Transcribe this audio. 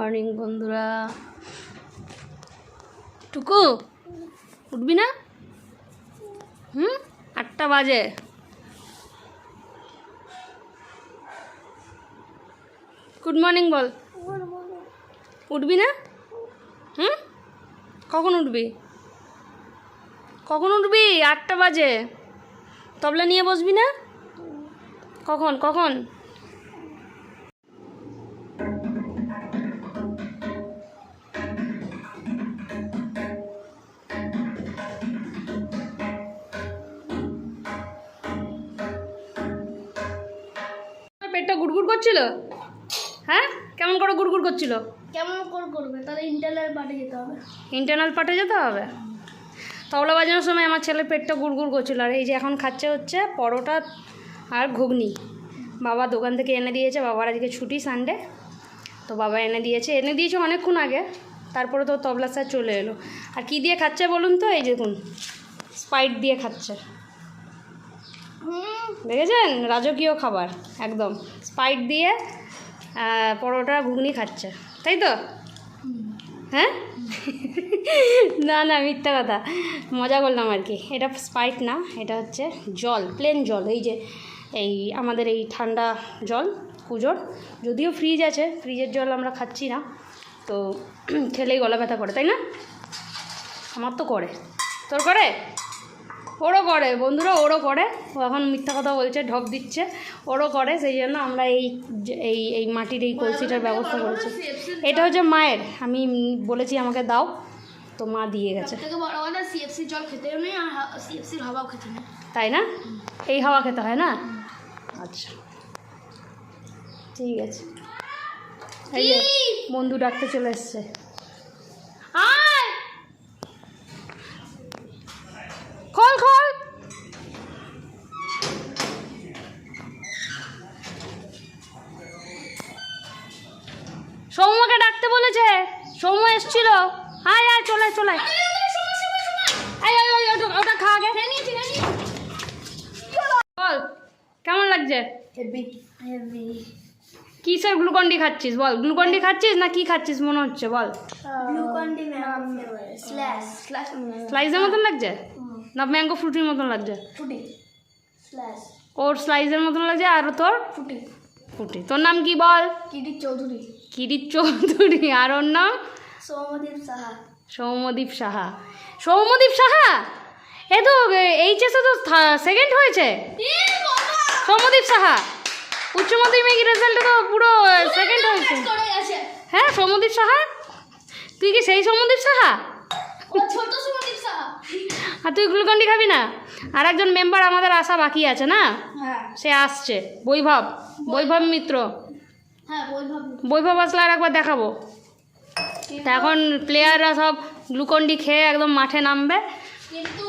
Morning, বন্ধুরা। টুকু, উঠবি না? হুম? আটটা বাজে। গুড মর্নিং বল। উঠবি না? হুম? কখন উঠবি? কখন উঠবি? আটটা বাজে। তবলা নিয়ে বসবি না? কখন? কখন? পেটটা গুড়গুড় করছিল? হ্যাঁ? কেমন করে গুড়গুড় করছিল? কেমন করে করবে? তাহলে ইন্টারনেট পাঠে যেতে হবে। ইন্টারনাল পার্টে যেতে হবে? তবলা বাজানোর সময় আমার ছেলে পেটটা গুড়গুড় করছিল। আর এই যে এখন খাচ্ছে হচ্ছে পরোটা আর ঘুগনি। বাবা দোকান থেকে এনে দিয়েছে। বাবার আজকে ছুটি সানডে তো বাবা এনে দিয়েছে। এনে দিয়েছে অনেকক্ষণ আগে। তারপরে তো তবলা স্যার চলে এলো। আর কি দিয়ে খাচ্ছে বলুন তো? এই দেখুন স্পাইট দিয়ে খাচ্ছে। দেখেছেন? রাজকীয় খাবার, একদম। স্পাইট দিয়ে পরোটা, ঘুগনি খাচ্ছে। তাই তো? হ্যাঁ? না না, মিথ্যা কথা। মজা করলাম আর কি। এটা স্পাইট না, এটা হচ্ছে জল প্লেন জল। এই যে, এই আমাদের এই ঠান্ডা জল পুজোর যদিও ফ্রিজ আছে ফ্রিজের জল আমরা খাচ্ছি না। তো, খেলেই গলা ব্যথা করে, তাই না? আমার তো করে। তোর করে? ওরও করে বন্ধুরা ওরও করে। ও এখন মিথ্যা কথা বলছে ঢপ দিচ্ছে। ওরও করে সেই জন্য আমরা এই এই এই মাটির এই কলসিটার ব্যবস্থা করেছি। এটা হচ্ছে মায়ের। আমি বলেছি আমাকে দাও তো মা দিয়ে গেছে। তাই না? এই হাওয়া খেতে হয় না? আচ্ছা। ঠিক আছে। এই বন্ধু ডাকতে চলে এসছে। সৌম্যকে ডাকতে বলেছে। সৌম্য এসছিল। আয় আয় চলে চলে। আয়। আয় আয় আয়, ওটা- বল কেমন লাগছে? Heavy heavy. কিসের গ্লুকন ডি খাচ্ছিস? বল গ্লুকন ডি খাচ্ছিস না কি খাচ্ছিস? মনে হচ্ছে বল। স্লাইসের মতন লাগছে? না ম্যাঙ্গো ফ্রুটির মতন লাগছে? ওর স্লাইসের মতন লাগছে আর তোর? ফুটি ফুটি। তোর নাম কি বল? কিরিট চৌধুরী। কিরিট চৌধুরী। আর ওর নাম? সৌমদীপ সাহা। সৌম্যদীপ সাহা। সৌম্যদীপ সাহা? এ তো এইচএসে তো সেকেন্ড হয়েছে। সৌম্যদীপ সাহা? উচ্চ মাধ্যমিক রেজাল্টে তো পুরো সেকেন্ড হয়েছে। হ্যাঁ সৌম্যদীপ সাহা? তুই কি সেই সৌমদীপ সাহা। আর তুই গ্লুকন্ডি খাবি না? আর একজন মেম্বার আমাদের আসা বাকি আছে না? হ্যাঁ। সে আসছে। বৈভব। হ্যাঁ, বৈভব মিত্র। বৈভব আসলে আর একবার দেখাবো। তা এখন প্লেয়াররা সব গ্লুকন্ডি খেয়ে একদম মাঠে নামবে। কিন্তু